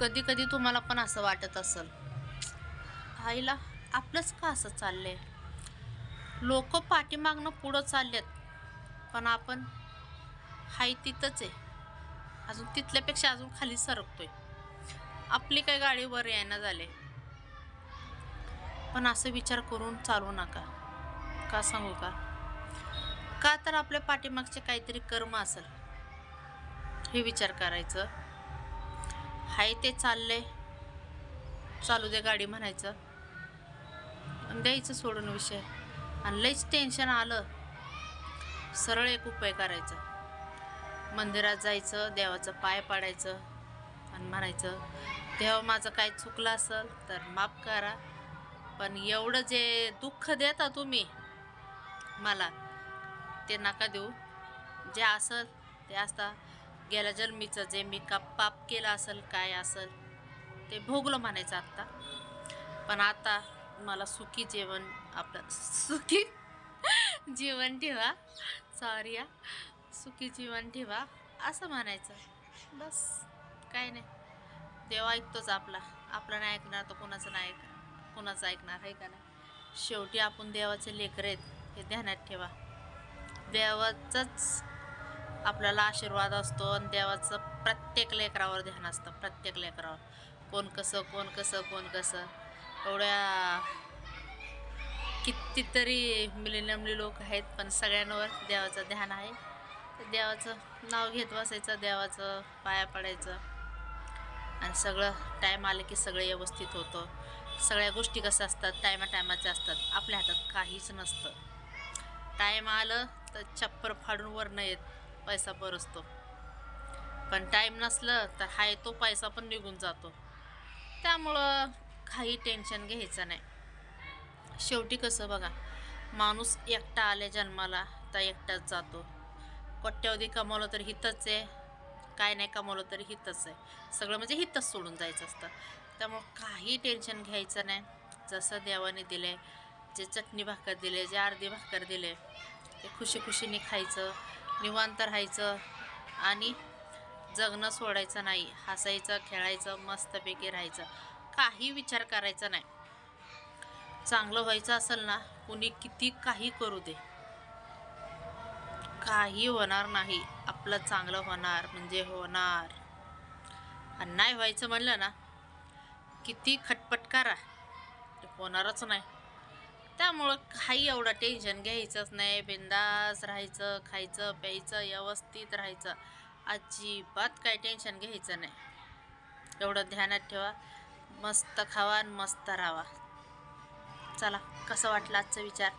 कधी कधी तुम्हाला पण असं वाटत असेल आईला आपलंच का असं चाललंय? लोक पाठीमागनं पुढं चाललेत पण आपण हाय तिथंच आहे. अजून तिथल्यापेक्षा अजून खाली सरकतोय. आपली काही गाडी वर यायना झाले. पण असं विचार करून चालू नका. का सांगू का? का तर आपल्या पाठीमागचे काहीतरी कर्म असेल. हे विचार करायचं. हाय ते चाललंय. चालू दे गाडी म्हणायचं. द्यायचं सोडून विषय. आणि लईच टेन्शन आलं. सरळ एक उपाय करायचा. मंदिरात जायचं देवाचं पाय पाडायचं आणि म्हणायचं देवा माझं काय चुकलं असेल तर माफ करा. पण एवढं जे दुःख देता तुम्ही मला ते नका देऊ. जे असेल ते असता. गेल्या जन्मीचं जे मी का पाप केलं असेल काय असेल ते भोगलं म्हणायचं आत्ता. पण आता मला सुखी जेवण आपलं सुखी जीवन ठेवा. सॉरी या सुखी जीवन ठेवा असं म्हणायचं. बस काय नाही. देव ऐकतोच आपला. आपला नाही ऐकणार तर कोणाचं नाही ऐकणार. कोणाचं ऐकणार आहे का नाही? शेवटी आपण देवाचे लेकर आहेत हे ध्यानात ठेवा. देवाचंच आपल्याला आशीर्वाद असतो आणि देवाचं प्रत्येक लेकरावर ध्यान असतं प्रत्येक लेकरावर. कोण कसं कोण कसं कोण कसं. एवढ्या कितीतरी मिलिनमली लोक आहेत पण सगळ्यांवर देवाचं ध्यान आहे. तर देवाचं नाव घेत बसायचं देवाचं पाया पडायचं. आणि सगळं टाईम आलं की सगळं व्यवस्थित होतं. सगळ्या गोष्टी कसं असतात? टायमा टायमाच्या असतात. आपल्या हातात काहीच नसतं. टाईम आलं तर चप्पर फाडून वरनं येत. पैसा बरसतो. पण टाईम नसलं तर हाय तो पैसा पण निघून जातो. त्यामुळं काही टेन्शन घ्यायचं नाही. शेवटी कसं बघा माणूस एकटा आल्या जन्माला तर एकटाच जातो. कोट्यावधी कमवलं तर हितच आहे काय नाही कमवलं तरी हितच आहे. सगळं म्हणजे हितच सोडून जायचं असतं. त्यामुळं काही टेन्शन घ्यायचं नाही. जसं देवाने दिले जे चटणी भाकर दिले जे अर्धी भाकर दिले ते खुशी खुशीने खायचं. निवांत राहायचं आणि जगणं सोडायचं नाही हसायचं खेळायचं मस्तपैकी राहायचं. काही विचार करायचा नाही. चांगलं व्हायचं असेल ना कुणी किती काही करू दे. काही होणार नाही. आपलं चांगलं होणार म्हणजे होणार. आणि नाही व्हायचं म्हणलं ना किती खटपट करा. होणारच नाही. त्यामुळं काही एवढं टेन्शन घ्यायचंच नाही. बिंदास राहायचं खायचं प्यायचं व्यवस्थित राहायचं. अजिबात काय टेन्शन घ्यायचं नाही. एवढं ध्यानात ठेवा. मस्त खावा आणि मस्त राहावा. चला कसं वाटलं आजचा विचार?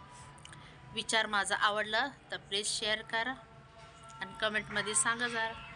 विचार माझा आवडला तर प्लीज शेअर करा आणि कमेंटमध्ये सांगा जरा.